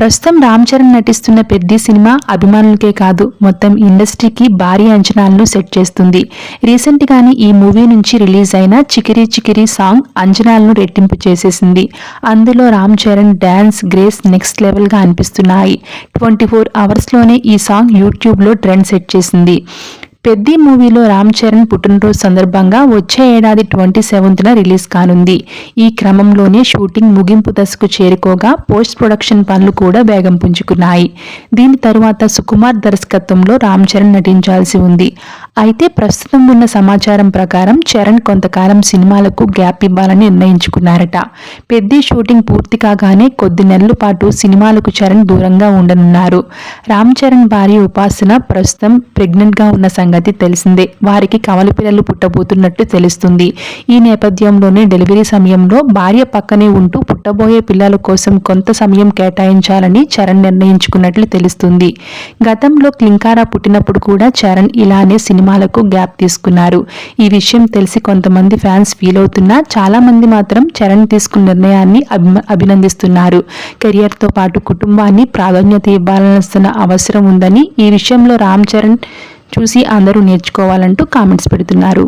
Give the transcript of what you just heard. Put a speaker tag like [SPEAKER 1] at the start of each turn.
[SPEAKER 1] ప్రస్తుతం రామ్ చరణ్ నటిస్తున్న పెద్ద సినిమా అభిమానులకే కాదు మొత్తం ఇండస్ట్రీకి భారీ అంచనాలను సెట్ చేస్తుంది. రీసెంట్గానే ఈ మూవీ నుంచి రిలీజ్ అయిన చికిరి చికిరి సాంగ్ అంచనాలను రెట్టింపు చేసేసింది. అందులో Ram Charan dance grace next లెవెల్గా అనిపిస్తున్నాయి. ట్వంటీ ఫోర్ అవర్స్లోనే ఈ సాంగ్ యూట్యూబ్లో ట్రెండ్ సెట్ చేసింది. పెద్ది మూవీలో రామ్ చరణ్ పుట్టినరోజు సందర్భంగా వచ్చే ఏడాది ట్వంటీ సెవెంత్న రిలీజ్ కానుంది. ఈ క్రమంలోనే షూటింగ్ ముగింపు దశకు చేరుకోగా పోస్ట్ ప్రొడక్షన్ పనులు కూడా వేగం పుంజుకున్నాయి. దీని తరువాత సుకుమార్ దర్శకత్వంలో రామ్ చరణ్ నటించాల్సి ఉంది. అయితే ప్రస్తుతం ఉన్న సమాచారం ప్రకారం చరణ్ కొంతకాలం సినిమాలకు గ్యాప్ ఇవ్వాలని నిర్ణయించుకున్నారట. పెద్ది షూటింగ్ పూర్తి కాగానే కొద్ది నెలల పాటు సినిమాలకు చరణ్ దూరంగా ఉండనున్నారు. రామ్ చరణ్ భార్య ఉపాసన ప్రస్తుతం ప్రెగ్నెంట్గా ఉన్న సంగతి తెలిసిందే. వారికి కవల పిల్లలు పుట్టబోతున్నట్టు తెలుస్తుంది. ఈ నేపథ్యంలోనే డెలివరీ సమయంలో భార్య పక్కనే ఉంటూ పుట్టబోయే పిల్లల కోసం కొంత సమయం కేటాయించాలని చరణ్ నిర్ణయించుకున్నట్లు తెలుస్తుంది. గతంలో క్లింకారా పుట్టినప్పుడు కూడా చరణ్ ఇలానే సినిమాలకు గ్యాప్ తీసుకున్నారు. ఈ విషయం తెలిసి కొంతమంది ఫ్యాన్స్ ఫీల్ అవుతున్నా చాలా మంది మాత్రం చరణ్ తీసుకున్న నిర్ణయాన్ని అభిమ- అభినందిస్తున్నారు. కెరియర్తో పాటు కుటుంబాన్ని ప్రాధాన్యత ఇవ్వాల్సిన అవసరం ఉందని ఈ విషయంలో రామ్ చరణ్ చూసి అందరూ నేర్చుకోవాలంటూ కామెంట్స్ పెడుతున్నారు.